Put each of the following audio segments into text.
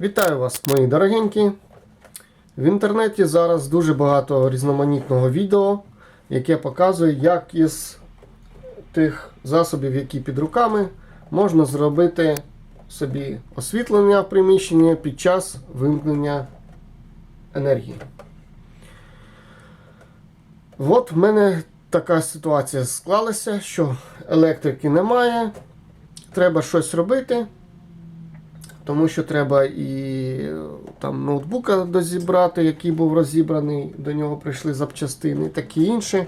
Вітаю вас, мої дорогенькі. В інтернеті зараз дуже багато різноманітного відео, яке показує, як із тих засобів, які під руками, можна зробити собі освітлення в приміщенні під час вимкнення енергії. От в мене така ситуація склалася, що електрики немає, треба щось робити. Тому що треба і е, там ноутбука дозібрати, який був розібраний, до нього прийшли запчастини і таке інше.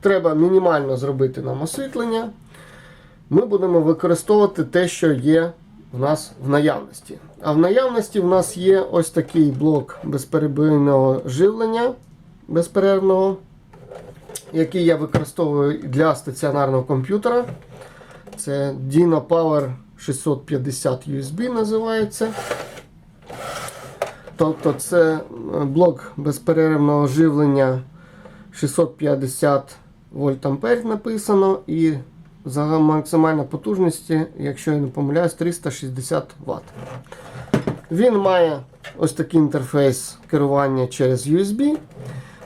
Треба мінімально зробити нам освітлення. Ми будемо використовувати те, що є в нас в наявності. А в наявності в нас є ось такий блок безперебійного живлення безперервного, який я використовую для стаціонарного комп'ютера. Це Dino Power 650 USB називається. Тобто це блок безперервного живлення 650 вольт ампер написано і загальна максимальна потужність, якщо я не помиляюсь, 360 Вт. Він має ось такий інтерфейс керування через USB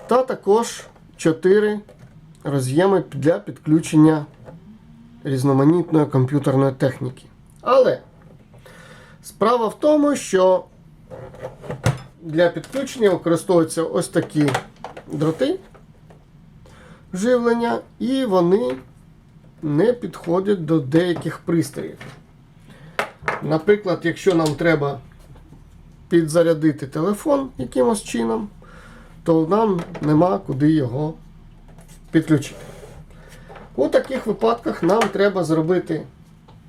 та також 4 роз'єми для підключення різноманітної комп'ютерної техніки. Але справа в тому, що для підключення використовуються ось такі дроти живлення, і вони не підходять до деяких пристроїв. Наприклад, якщо нам треба підзарядити телефон якимось чином, то нам нема куди його підключити. У таких випадках нам треба зробити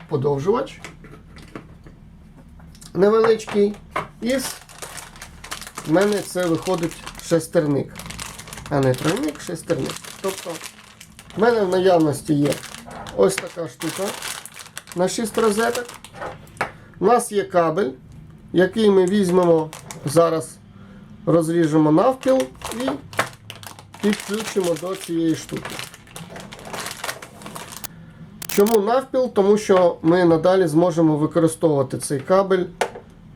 подовжувач невеличкий. Із в мене це виходить шестерник. А не тройник, шестерник. Тобто в мене в наявності є ось така штука на 6 розеток. У нас є кабель, який ми візьмемо зараз, розріжемо навпіл і підключимо до цієї штуки. Чому навпіл? Тому що ми надалі зможемо використовувати цей кабель,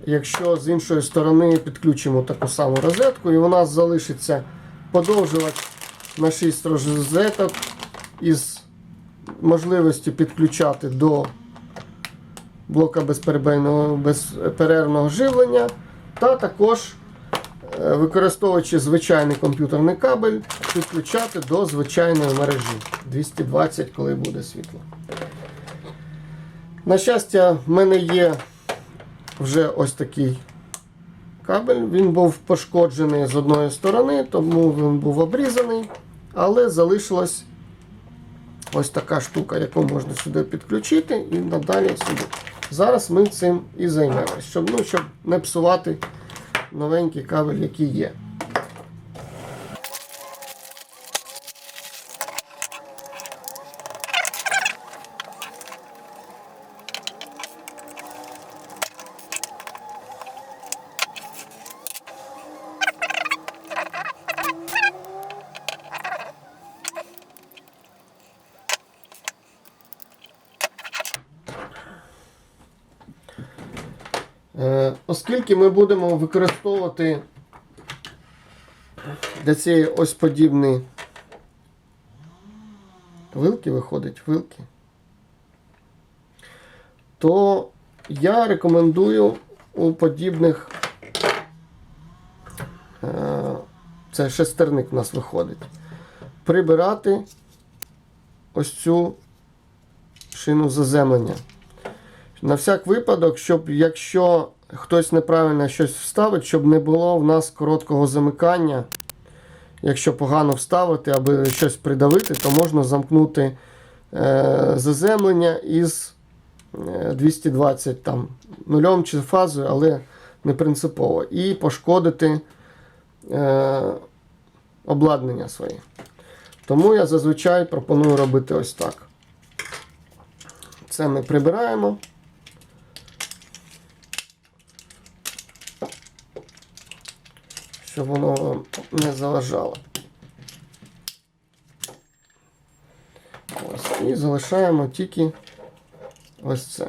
якщо з іншої сторони підключимо таку саму розетку, і у нас залишиться подовжувач на 6 розеток із можливістю підключати до блока безперервного живлення, та також е, використовуючи звичайний комп'ютерний кабель, підключати до звичайної мережі 220, коли буде світло. На щастя, в мене є вже ось такий кабель. Він був пошкоджений з одної сторони, тому він був обрізаний, але залишилась ось така штука, яку можна сюди підключити і надалі сюди. Зараз ми цим і займемось, щоб, ну, щоб не псувати новенький кабель, який є. Оскільки ми будемо використовувати для цієї ось подібні вилки, виходить, вилки, то я рекомендую у подібних е, це шестерник у нас виходить, прибирати ось цю шину заземлення. На всяк випадок, щоб якщо хтось неправильно щось вставить, щоб не було в нас короткого замикання. Якщо погано вставити, аби щось придавити, то можна замкнути е, заземлення із е, 220 там, нульом чи фазою, але не принципово. І пошкодити е, обладнання своє. Тому я зазвичай пропоную робити ось так. Це ми прибираємо. Щоб воно вам не заважало. Ось, і залишаємо тільки ось це.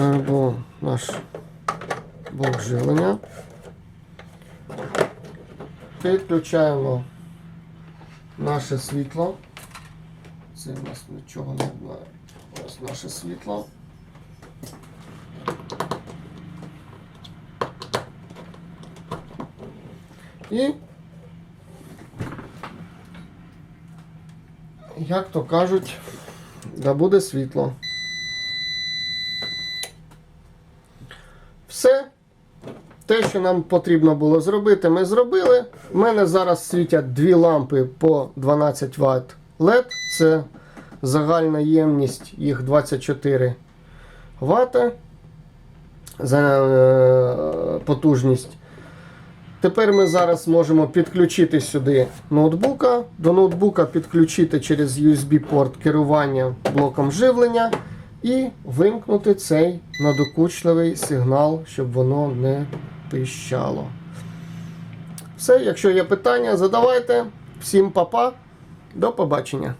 Або наш блок живлення. Підключаємо наше світло. Це у нас нічого не знаю. Ось наше світло. І, як то кажуть, да буде світло. Все. Те, що нам потрібно було зробити, ми зробили. У мене зараз світять дві лампи по 12 Вт LED. Це загальна ємність їх 24 Вт за е, потужність. Тепер ми зараз можемо підключити сюди ноутбука. До ноутбука підключити через USB-порт керування блоком живлення і вимкнути цей надокучливий сигнал, щоб воно не пищало. Все, якщо є питання, задавайте. Всім па-па. До побачення.